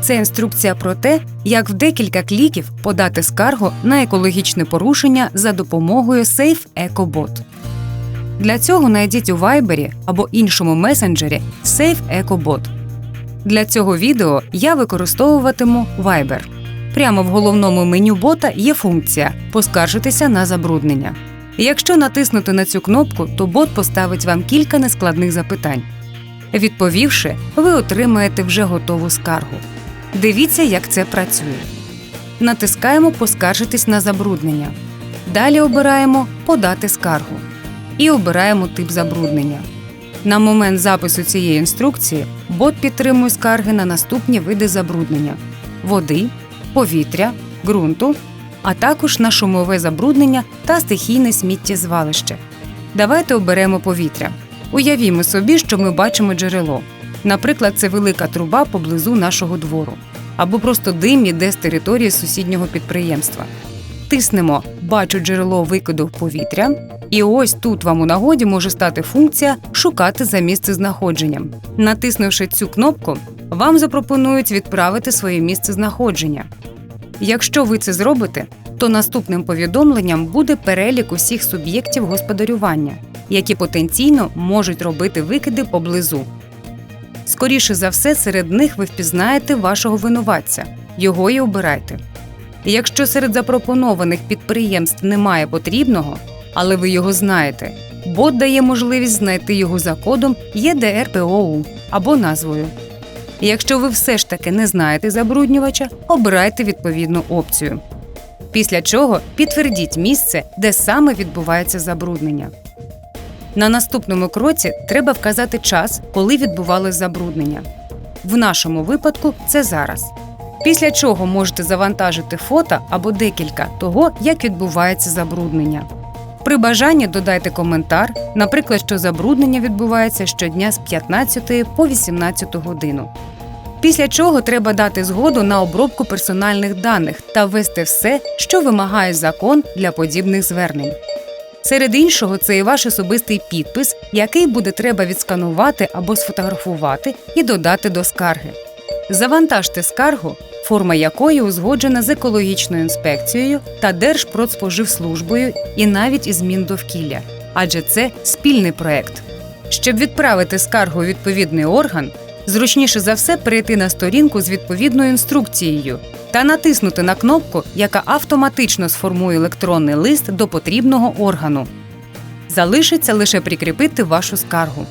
Це інструкція про те, як в декілька кліків подати скаргу на екологічне порушення за допомогою Safe EcoBot. Для цього знайдіть у Viber або іншому месенджері Safe EcoBot. Для цього відео я використовуватиму Viber. Прямо в головному меню бота є функція Поскаржитися на забруднення. Якщо натиснути на цю кнопку, то бот поставить вам кілька нескладних запитань. Відповівши, ви отримаєте вже готову скаргу. Дивіться, як це працює. Натискаємо Поскаржитись на забруднення. Далі обираємо Подати скаргу і обираємо тип забруднення. На момент запису цієї інструкції бот підтримує скарги на наступні види забруднення: води, повітря, ґрунту, а також на шумове забруднення та стихійне сміттєзвалище. Давайте оберемо повітря. Уявімо собі, що ми бачимо джерело. Наприклад, це велика труба поблизу нашого двору, або просто дим іде з території сусіднього підприємства. Тиснемо Бачу джерело викиду в повітря, і ось тут вам у нагоді може стати функція Шукати за місце знаходженням. Натиснувши цю кнопку, вам запропонують відправити своє місце знаходження. Якщо ви це зробите, то наступним повідомленням буде перелік усіх суб'єктів господарювання, які потенційно можуть робити викиди поблизу. Скоріше за все, серед них ви впізнаєте вашого винуватця, його і обирайте. Якщо серед запропонованих підприємств немає потрібного, але ви його знаєте, бот дає можливість знайти його за кодом ЄДРПОУ або назвою. Якщо ви все ж таки не знаєте забруднювача, обирайте відповідну опцію. Після чого підтвердіть місце, де саме відбувається забруднення. На наступному кроці треба вказати час, коли відбувалось забруднення. В нашому випадку це зараз. Після чого можете завантажити фото або декілька того, як відбувається забруднення. При бажанні додайте коментар, наприклад, що забруднення відбувається щодня з 15 по 18 годину. Після чого треба дати згоду на обробку персональних даних та ввести все, що вимагає закон для подібних звернень. Серед іншого, це і ваш особистий підпис, який буде треба відсканувати або сфотографувати і додати до скарги. Завантажте скаргу, форма якої узгоджена з екологічною інспекцією та Держпродспоживслужбою і навіть із Міндовкілля, адже це спільний проект. Щоб відправити скаргу у відповідний орган, зручніше за все перейти на сторінку з відповідною інструкцією та натиснути на кнопку, яка автоматично сформує електронний лист до потрібного органу. Залишиться лише прикріпити вашу скаргу.